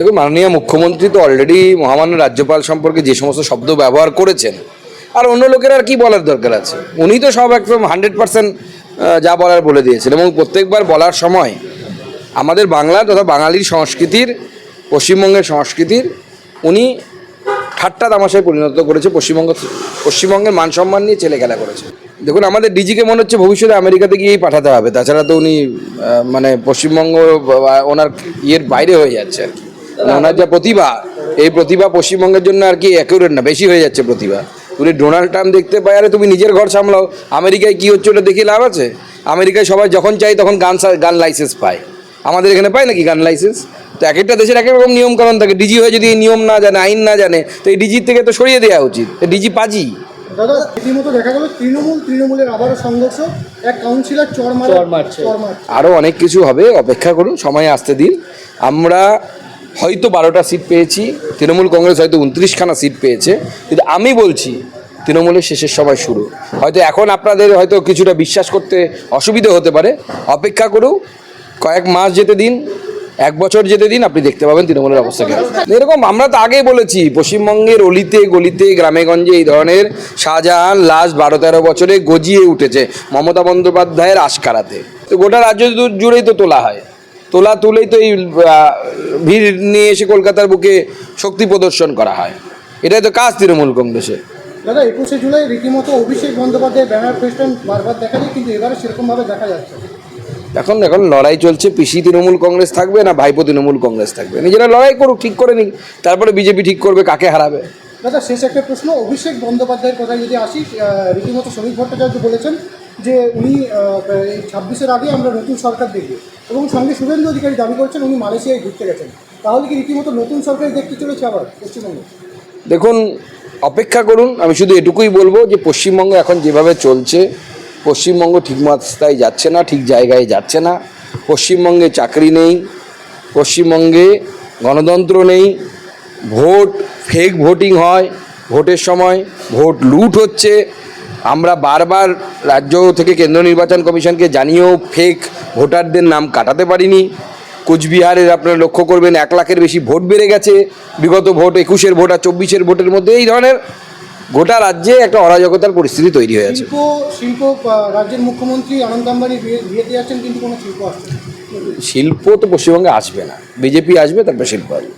দেখুন, মাননীয় মুখ্যমন্ত্রী তো অলরেডি মহামান্য রাজ্যপাল সম্পর্কে যে সমস্ত শব্দ ব্যবহার করেছেন, আর অন্য লোকের আর কি বলার দরকার আছে? উনি তো সব একদম হান্ড্রেড পার্সেন্ট যা বলার বলে দিয়েছেন। এবং প্রত্যেকবার বলার সময় আমাদের বাংলা তথা বাঙালির সংস্কৃতির, পশ্চিমবঙ্গের সংস্কৃতির, উনি ঠাট্টা তামাশায় পরিণত করেছে, পশ্চিমবঙ্গ, পশ্চিমবঙ্গের মান সম্মান নিয়ে ছেলে খেলা করেছে। দেখুন, আমাদের ডিজিকে মনে হচ্ছে ভবিষ্যতে আমেরিকাতে গিয়েই পাঠাতে হবে, তাছাড়া তো উনি মানে পশ্চিমবঙ্গ ওনার ইয়ের বাইরে হয়ে যাচ্ছে আর কি। ওনার যা প্রতিভা এই প্রতিভা পশ্চিমবঙ্গের জন্য আর কি অ্যাকিউরেট না বেশি হয়ে যাচ্ছে প্রতিভা। তুমি ডোনাল্ড ট্রাম্প দেখতে পাই আরে তুমি নিজের ঘর সামলাও। আমেরিকায় কী হচ্ছে ওটা দেখে লাভ আছে? আমেরিকায় সবাই যখন চাই তখন গান গান লাইসেন্স পায়। আমাদের এখানে পায় নাকি গান লাইসেন্স তো এক একটা দেশের এক এক রকম নিয়ম কারণ থাকে। ডিজি হয়ে যদি এই নিয়ম না জানে আইন না জানে তো এই ডিজির থেকে তো সরিয়ে দেওয়া উচিত। ডিজি পাজি। দাদা রীতিমতো দেখা গেল তৃণমূল তৃণমূলের আবারও সংঘর্ষ। এক কাউন্সিলর চর মারা চড় মারছে। চর মারছে। আরও অনেক কিছু হবে অপেক্ষা করুন সময় আসতে দিন। আমরা হয়তো বারোটা সিট পেয়েছি, তৃণমূল কংগ্রেস হয়তো উনত্রিশখানা সিট পেয়েছে, কিন্তু আমি বলছি তৃণমূলের শেষের সময় শুরু। হয়তো এখন আপনাদের হয়তো কিছুটা বিশ্বাস করতে অসুবিধে হতে পারে। অপেক্ষা করুন কয়েক মাস যেতে দিন, এক বছর যেতে দিন, আপনি দেখতে পাবেন তৃণমূলের অবস্থা কেমন। এরকম আমরা তো আগেই বলেছি, পশ্চিমবঙ্গের অলিতে, গলিতে গ্রামে গঞ্জে এই ধরনের শাহজাহান লাস্ট বারো তেরো বছরে গজিয়ে উঠেছে মমতা বন্দ্যোপাধ্যায়ের আশকারাতে তো গোটা রাজ্য জুড়েই তো তোলা হয়। তোলা তুলেই তো এই ভিড় নিয়ে এসে কলকাতার বুকে শক্তি প্রদর্শন করা হয়। এটাই তো কাজ তৃণমূল কংগ্রেসের। দাদা একুশে জুলাই রীতিমতো অভিষেক বন্দ্যোপাধ্যায় ব্যানার ফেস্টান বারবার দেখা যায় কিন্তু এবারে সেরকমভাবে দেখা যাচ্ছে না। এখন এখন লড়াই চলছে পিসি তৃণমূল কংগ্রেস থাকবে না ভাইপো তৃণমূল কংগ্রেস থাকবে। নিজেরা লড়াই করুক ঠিক করে নিক তারপরে বিজেপি ঠিক করবে কাকে হারাবে? দাদা শেষ একটা প্রশ্ন অভিষেক বন্দ্যোপাধ্যায়ের কথা যদি আসি রীতিমতো শ্রমিক ভট্টাচার্য বলেছেন যে উনি ছাব্বিশের আগে আমরা নতুন সরকার দেখব। এবং সঙ্গে শুভেন্দু অধিকারী দাবি করছেন উনি মালয়েশিয়ায় ঘুরতে গেছেন। তাহলে কি রীতিমতো নতুন সরকার দেখতে চলেছে আবার পশ্চিমবঙ্গে? দেখুন, অপেক্ষা করুন, আমি শুধু এটুকুই বলব যে পশ্চিমবঙ্গ এখন যেভাবে চলছে, পশ্চিমবঙ্গ ঠিক মাত্রায় যাচ্ছে না, ঠিক জায়গায় যাচ্ছে না। পশ্চিমবঙ্গে চাকরি নেই, পশ্চিমবঙ্গে গণতন্ত্র নেই, ভোট ফেক ভোটিং হয়, ভোটের সময় ভোট লুট হচ্ছে আমরা বারবার রাজ্য থেকে কেন্দ্র নির্বাচন কমিশনকে জানিয়েও ফেক ভোটারদের নাম কাটাতে পারিনি। কোচবিহারের আপনারা লক্ষ্য করবেন এক লাখের বেশি ভোট বেড়ে গেছে। বিগত ভোট একুশের ভোট আর চব্বিশের ভোটের মধ্যে এই ধরনের গোটা রাজ্যে একটা অরাজকতার পরিস্থিতি তৈরি হয়ে আছে। শিল্প রাজ্যের মুখ্যমন্ত্রী আনন্দ আম্বানি বিয়েতে যাচ্ছেন কিন্তু কোনো শিল্প আসছে শিল্প তো পশ্চিমবঙ্গে আসবে না। বিজেপি আসবে তারপর শিল্প আসবে।